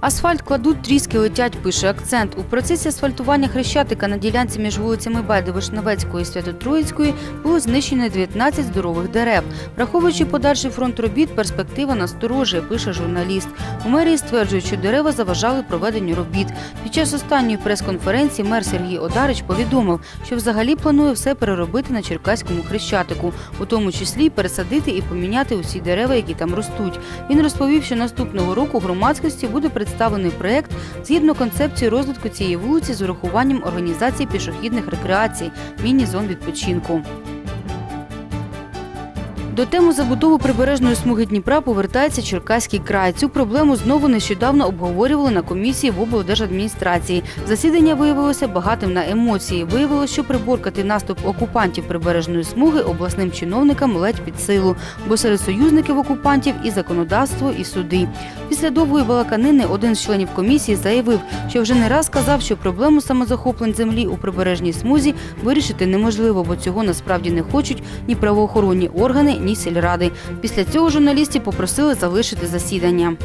Асфальт кладуть, тріски летять, пише акцент. У процесі асфальтування хрещатика на ділянці між вулицями Беди Вишневецької і Свято-Троїцької було знищено 19 здорових дерев. Враховуючи подальший фронт робіт, перспектива насторожує, пише журналіст. У мерії стверджують, що дерева заважали проведенню робіт. Під час останньої прес-конференції мер Сергій Одарич повідомив, що взагалі планує все переробити на Черкаському хрещатику, у тому числі й пересадити і поміняти усі дерева, які там ростуть. Він розповів, що наступного року громадськості буде представлений проект згідно концепції розвитку цієї вулиці з урахуванням організації пішохідних рекреацій, міні-зон відпочинку. До теми забудови прибережної смуги Дніпра повертається Черкаський край. Цю проблему знову нещодавно обговорювали на комісії в облдержадміністрації. Засідання виявилося багатим на емоції. Виявилося, що приборкати наступ окупантів прибережної смуги обласним чиновникам ледь під силу, бо серед союзників окупантів і законодавство, і суди. Після довгої балаканини один з членів комісії заявив, що вже не раз сказав, що проблему самозахоплень землі у прибережній смузі вирішити неможливо, бо цього насправді не хочуть ні правоохоронні органи, сільради. Після цього журналістів попросили залишити засідання.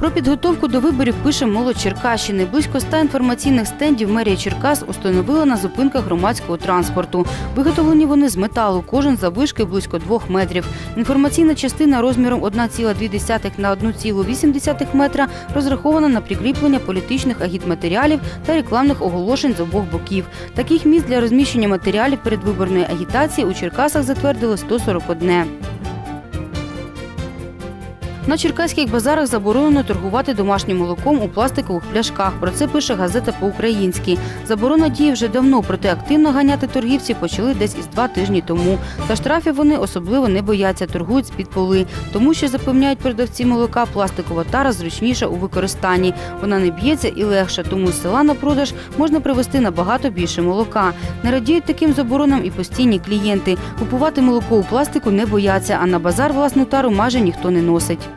Про підготовку до виборів пише молодь Черкащини. Близько ста інформаційних стендів мерія Черкас установила на зупинках громадського транспорту. Виготовлені вони з металу, кожен заввишки близько двох метрів. Інформаційна частина розміром 1,2 на 1,8 метра розрахована на прикріплення політичних агітматеріалів та рекламних оголошень з обох боків. Таких місць для розміщення матеріалів передвиборної агітації у Черкасах затвердили 141. На черкаських базарах заборонено торгувати домашнім молоком у пластикових пляшках. Про це пише газета по-українськи. Заборона діє вже давно, проте активно ганяти торгівці почали десь із два тижні тому. Та штрафів вони особливо не бояться, торгують з-під поли. Тому що запевняють продавці молока, пластикова тара зручніша у використанні. Вона не б'ється і легша, тому з села на продаж можна привезти набагато більше молока. Не радіють таким заборонам і постійні клієнти. Купувати молоко у пластику не бояться, а на базар власну тару майже ніхто не носить.